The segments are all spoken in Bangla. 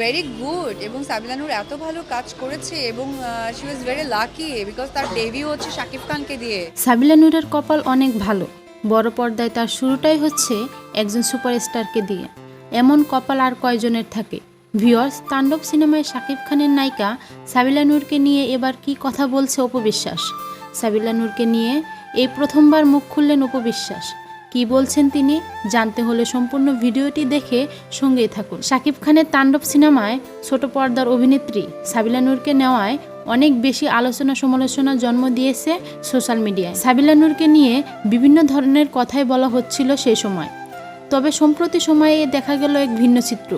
ভেরি গুড এবং সাবিলানুর এত ভালো কাজ করেছে এবং she was very lucky because তার ডেবিউ হচ্ছে শাকিব খানকে দিয়ে। সাবিলা নূরের কপাল অনেক ভালো। বড় পর্দায় তার শুরুটাই হচ্ছে একজন সুপারস্টারকে দিয়ে। এমন কপাল আর কয়জনের থাকে? ভিওর্স তাণ্ডব সিনেমায় শাকিব খানের নায়িকা সাবিলা নূরকে নিয়ে এবার কি কথা বলছে অপবিশ্বাস? সাবিলা নূরকে নিয়ে এই প্রথমবার মুখ খুললেন অপবিশ্বাস। কি বলছেন তিনি জানতে হলে সম্পূর্ণ ভিডিওটি দেখে সঙ্গেই থাকুন। শাকিব খানের তাণ্ডব সিনেমায় ছোট পর্দার অভিনেত্রী সাবিলা নূরকে নেওয়ায় অনেক বেশি আলোচনা সমালোচনা জন্ম দিয়েছে সোশ্যাল মিডিয়ায়। সাবিলা নূরকে নিয়ে বিভিন্ন ধরনের কথাই বলা হচ্ছিল সেই সময়। তবে সম্প্রতি সময়ে দেখা গেল এক ভিন্ন চিত্র,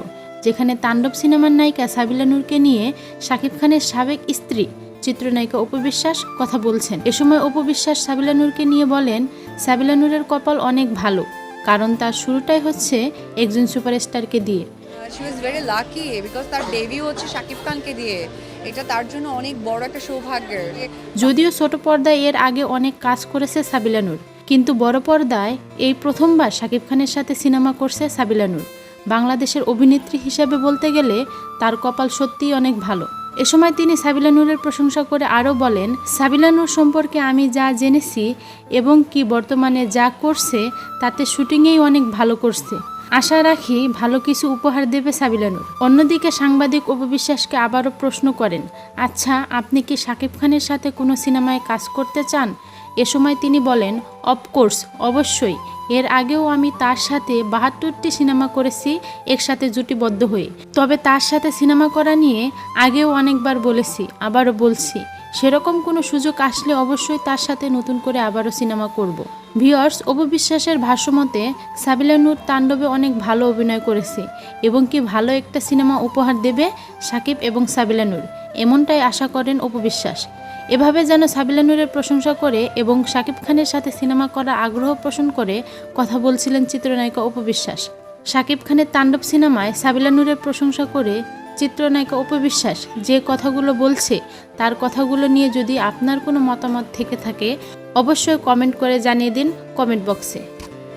যেখানে তাণ্ডব সিনেমার নায়িকা সাবিলা নূরকে নিয়ে শাকিব খানের সাবেক স্ত্রী চিত্রনায়িকা অপবিশ্বাস কথা বলছেন। এ সময় অপবিশ্বাস সাবিলা নূরকে নিয়ে বলেন সাবিলানুরের কপাল অনেক ভালো। কারণ তার শুরুটাই হচ্ছে একজন সুপারস্টারকে দিয়ে। She was very lucky because তার ডেবিউ হচ্ছে শাকিব খানকে দিয়ে। এটা তার জন্য অনেক বড় একটা সৌভাগ্যের। যদিও ছোট পর্দায় এর আগে অনেক কাজ করেছে সাবিলানুর কিন্তু বড় পর্দায় এই প্রথমবার শাকিব খানের সাথে সিনেমা করছে সাবিলানুর বাংলাদেশের অভিনেত্রী হিসেবে বলতে গেলে তার কপাল সত্যিই অনেক ভালো। এ সময় তিনি সাবিলা নূরের প্রশংসা করে আরও বলেন সাবিলা নূর সম্পর্কে আমি যা জেনেছি এবং কি বর্তমানে যা করছে, তাতে শুটিংয়েই অনেক ভালো করছে। আশা রাখি ভালো কিছু উপহার দেবে সাবিলানুর। অন্যদিকে সাংবাদিক উপবিশ্বাসকে আবারও প্রশ্ন করেন আচ্ছা আপনি কি শাকিব খানের সাথে কোনো সিনেমায় কাজ করতে চান? এ সময় তিনি বলেন অফকোর্স অবশ্যই। এর আগেও আমি তার সাথে বাহাত্তরটি সিনেমা করেছি, একসাথে জুটিবদ্ধ হয়ে। তবে তার সাথে সিনেমা করা নিয়ে আগেও অনেকবার বলেছি, আবারও বলছি। সেরকম কোনো সুযোগ আসলে অবশ্যই তার সাথে নতুন করে আবারও সিনেমা করব। ভিওর্স অপবিশ্বাসের ভাষ্যমতে, সাবিলা নূর তাণ্ডবে অনেক ভালো অভিনয় করেছে, এবং কি ভালো একটা সিনেমা উপহার দেবে সাকিব এবং সাবিলানুর এমনটাই আশা করেন অপবিশ্বাস এভাবে যেন সাবিলা নূরের প্রশংসা করে এবং সাকিব খানের সাথে সিনেমা করা আগ্রহ পোষণ করে কথা বলছিলেন চিত্রনায়িকা উপবিশ্বাস সাকিব খানের তাণ্ডব সিনেমায় সাবিলা নূরের প্রশংসা করে চিত্রনায়িকা উপবিশ্বাস যে কথাগুলো বলছে, তার কথাগুলো নিয়ে যদি আপনার কোনো মতামত থেকে থাকে, অবশ্যই কমেন্ট করে জানিয়ে দিন কমেন্ট বক্সে।